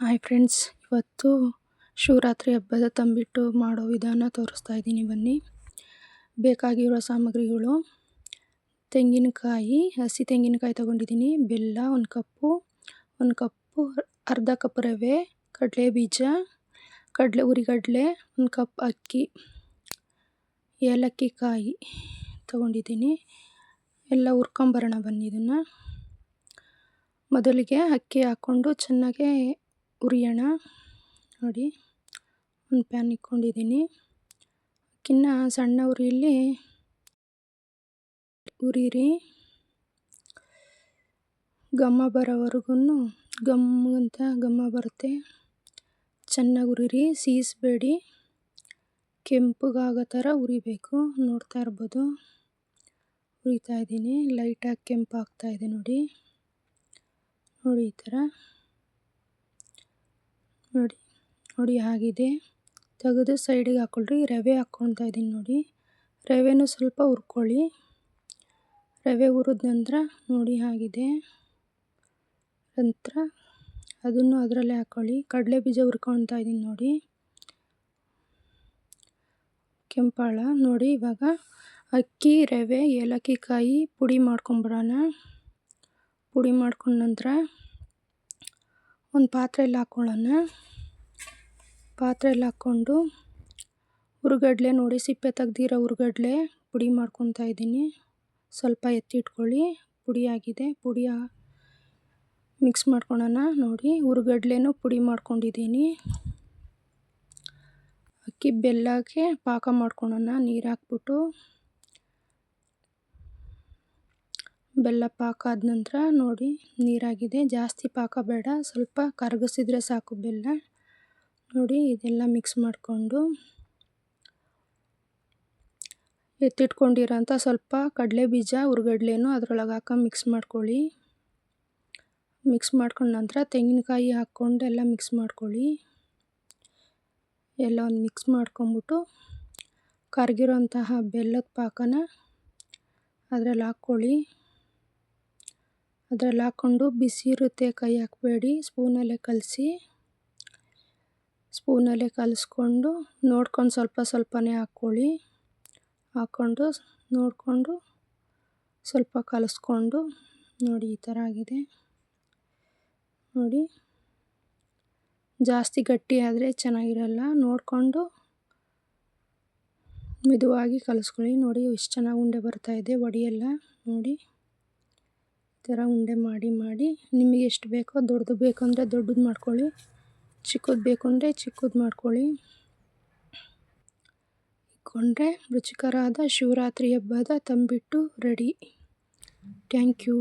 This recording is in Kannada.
ಹಾಯ್ ಫ್ರೆಂಡ್ಸ್, ಇವತ್ತು ಶಿವರಾತ್ರಿ ಹಬ್ಬದ ತಂಬಿಟ್ಟು ಮಾಡೋ ವಿಧಾನ ತೋರಿಸ್ತಾ ಇದ್ದೀನಿ ಬನ್ನಿ. ಬೇಕಾಗಿರೋ ಸಾಮಗ್ರಿಗಳು. ತೆಂಗಿನಕಾಯಿ, ಹಸಿ ತೆಂಗಿನಕಾಯಿ ತೊಗೊಂಡಿದ್ದೀನಿ. ಬೆಲ್ಲ ಒಂದು ಕಪ್ಪು ಒಂದು ಕಪ್ಪು ಅರ್ಧ ಕಪ್ ರವೆ, ಕಡಲೆ ಬೀಜ, ಕಡಲೆ ಹುರಿಗಡಲೆ ಒಂದು ಕಪ್ ಅಕ್ಕಿ ಏಲಕ್ಕಿ ಕಾಯಿ ತೊಗೊಂಡಿದ್ದೀನಿ. ಎಲ್ಲ ಹುರ್ಕೊಂಬರೋಣ ಬನ್ನಿ ಇದನ್ನು. ಮೊದಲಿಗೆ ಅಕ್ಕಿ ಹಾಕ್ಕೊಂಡು ಚೆನ್ನಾಗಿ ಹುರಿಯೋಣ ನೋಡಿ, ಒಂದು ಪ್ಯಾನ್ ಇಟ್ಕೊಂಡಿದ್ದೀನಿ ಅಕ್ಕಿನ ಸಣ್ಣ ಉರಿಯಲ್ಲಿ ಉರಿರಿ. ಘಮ ಬರೋವರೆಗೂ ಘಮ್ ಅಂತ ಘಮ ಬರುತ್ತೆ. ಚೆನ್ನಾಗಿ ಉರಿರಿ, ಸೀಸಬೇಡಿ. ಕೆಂಪಗಾಗೋ ಥರ ಉರಿಬೇಕು, ನೋಡ್ತಾ ಇರ್ಬೋದು. ಉರಿತಾ ಇದ್ದೀನಿ, ಲೈಟಾಗಿ ಕೆಂಪಾಗ್ತಾಯಿದೆ ನೋಡಿ. ನೋಡಿ ಈ ಥರ. ನೋಡಿ ನೋಡಿ ಆಗಿದೆ ತೆಗೆದು ಸೈಡಿಗೆ ಹಾಕ್ಕೊಳ್ರಿ ರವೆ ಹಾಕ್ಕೊಳ್ತಾ ಇದ್ದೀನಿ ನೋಡಿ. ರವೆನೂ ಸ್ವಲ್ಪ ಹುರ್ಕೊಳ್ಳಿ. ರವೆ ಹುರಿದ ನಂತರ ನೋಡಿ ಆಗಿದೆ ನಂತರ ಅದನ್ನು ಅದರಲ್ಲೇ ಹಾಕ್ಕೊಳ್ಳಿ ಕಡಲೆ ಬೀಜ ಹುರ್ಕೊಳ್ತಾ ಇದ್ದೀನಿ ನೋಡಿ. ಕೆಂಪಾಳ ನೋಡಿ. ಇವಾಗ ಅಕ್ಕಿ, ರವೆ, ಏಲಕ್ಕಿ ಕಾಯಿ ಪುಡಿ ಮಾಡ್ಕೊಂಬಿಡೋಣ ಪುಡಿ ಮಾಡ್ಕೊಂಡ ನಂತರ ಒಂದು ಪಾತ್ರೆಯಲ್ಲಿ ಹಾಕ್ಕೊಳ್ಳೋಣ ಪಾತ್ರೆಯಲ್ಲಿ ಹಾಕ್ಕೊಂಡು ಹುರ್ಗಡ್ಲೆ ನೋಡಿ, ಸಿಪ್ಪೆ ತೆಗ್ದಿರೋ ಹುರ್ಗಡ್ಲೆ ಪುಡಿ ಮಾಡ್ಕೊತಾ ಇದ್ದೀನಿ. ಸ್ವಲ್ಪ ಎತ್ತಿಟ್ಕೊಳ್ಳಿ ಪುಡಿ ಆಗಿದೆ. ಪುಡಿ ಮಿಕ್ಸ್ ಮಾಡ್ಕೊಳ್ಳೋಣ ನೋಡಿ. ಹುರ್ಗಡ್ಲೆನೂ ಪುಡಿ ಮಾಡ್ಕೊಂಡಿದ್ದೀನಿ. ಅಕ್ಕಿ ಬೆಲ್ಲಕ್ಕೆ ಪಾಕ ಮಾಡ್ಕೊಳ್ಳೋಣ ನೀರು ಹಾಕ್ಬಿಟ್ಟು. ಬೆಲ್ಲ ಪಾಕ ಆದ ನಂತರ ನೋಡಿ, ನೀರಾಗಿದೆ. ಜಾಸ್ತಿ ಪಾಕ ಬೇಡ. ಸ್ವಲ್ಪ ಕರಗಿಸಿದ್ರೆ ಸಾಕು ಬೆಲ್ಲ. ನೋಡಿ, ಇದೆಲ್ಲ ಮಿಕ್ಸ್ ಮಾಡಿಕೊಂಡು ಎತ್ತಿಟ್ಕೊಂಡಿರೋಂಥ ಸ್ವಲ್ಪ ಕಡಲೆ ಬೀಜ ಹುರ್ಗಡ್ಲೆನೂ ಅದ್ರೊಳಗೆ ಹಾಕಿ ಮಿಕ್ಸ್ ಮಾಡ್ಕೊಳ್ಳಿ. ಮಿಕ್ಸ್ ಮಾಡ್ಕೊಂಡ ನಂತರ ತೆಂಗಿನಕಾಯಿ ಹಾಕ್ಕೊಂಡು ಎಲ್ಲ ಮಿಕ್ಸ್ ಮಾಡ್ಕೊಳ್ಳಿ. ಎಲ್ಲ ಒಂದು ಮಿಕ್ಸ್ ಮಾಡ್ಕೊಂಬಿಟ್ಟು ಕರಗಿರೋಂತಹ ಬೆಲ್ಲದ ಪಾಕನ ಅದರಲ್ಲಿ ಹಾಕ್ಕೊಳ್ಳಿ. ಅದ್ರಲ್ಲಿ ಹಾಕ್ಕೊಂಡು ಬಿಸಿ ಇರುತ್ತೆ, ಕೈ ಹಾಕಬೇಡಿ. ಸ್ಪೂನಲ್ಲೇ ಕಲಸಿ, ಸ್ಪೂನಲ್ಲೇ ಕಲಸ್ಕೊಂಡು ನೋಡ್ಕೊಂಡು ಸ್ವಲ್ಪ ಸ್ವಲ್ಪನೇ ಹಾಕ್ಕೊಳ್ಳಿ. ಹಾಕ್ಕೊಂಡು ನೋಡಿಕೊಂಡು ಸ್ವಲ್ಪ ಕಲಸ್ಕೊಂಡು ನೋಡಿ, ಈ ಥರ ಆಗಿದೆ. ನೋಡಿ, ಜಾಸ್ತಿ ಗಟ್ಟಿ ಆದರೆ ಚೆನ್ನಾಗಿರಲ್ಲ. ನೋಡಿಕೊಂಡು ಮೆದುವಾಗಿ ಕಲಿಸ್ಕೊಳ್ಳಿ. ನೋಡಿ, ಎಷ್ಟು ಚೆನ್ನಾಗಿ ಉಂಡೆ ಬರ್ತಾಯಿದೆ ವಡೆಯೆಲ್ಲ ನೋಡಿ. ಥರ ಉಂಡೆ ಮಾಡಿ ಮಾಡಿ ನಿಮಗೆ ಎಷ್ಟು ಬೇಕೋ ದೊಡ್ಡದು ಬೇಕು ಅಂದರೆ ದೊಡ್ಡದು ಮಾಡ್ಕೊಳ್ಳಿ, ಚಿಕ್ಕದು ಬೇಕು ಅಂದರೆ ಚಿಕ್ಕದು ಮಾಡ್ಕೊಳ್ಳಿ. ಇಟ್ಕೊಂಡ್ರೆ ರುಚಿಕರವಾದ ಶಿವರಾತ್ರಿ ಹಬ್ಬದ ತಂಬಿಟ್ಟು ರೆಡಿ. Thank you.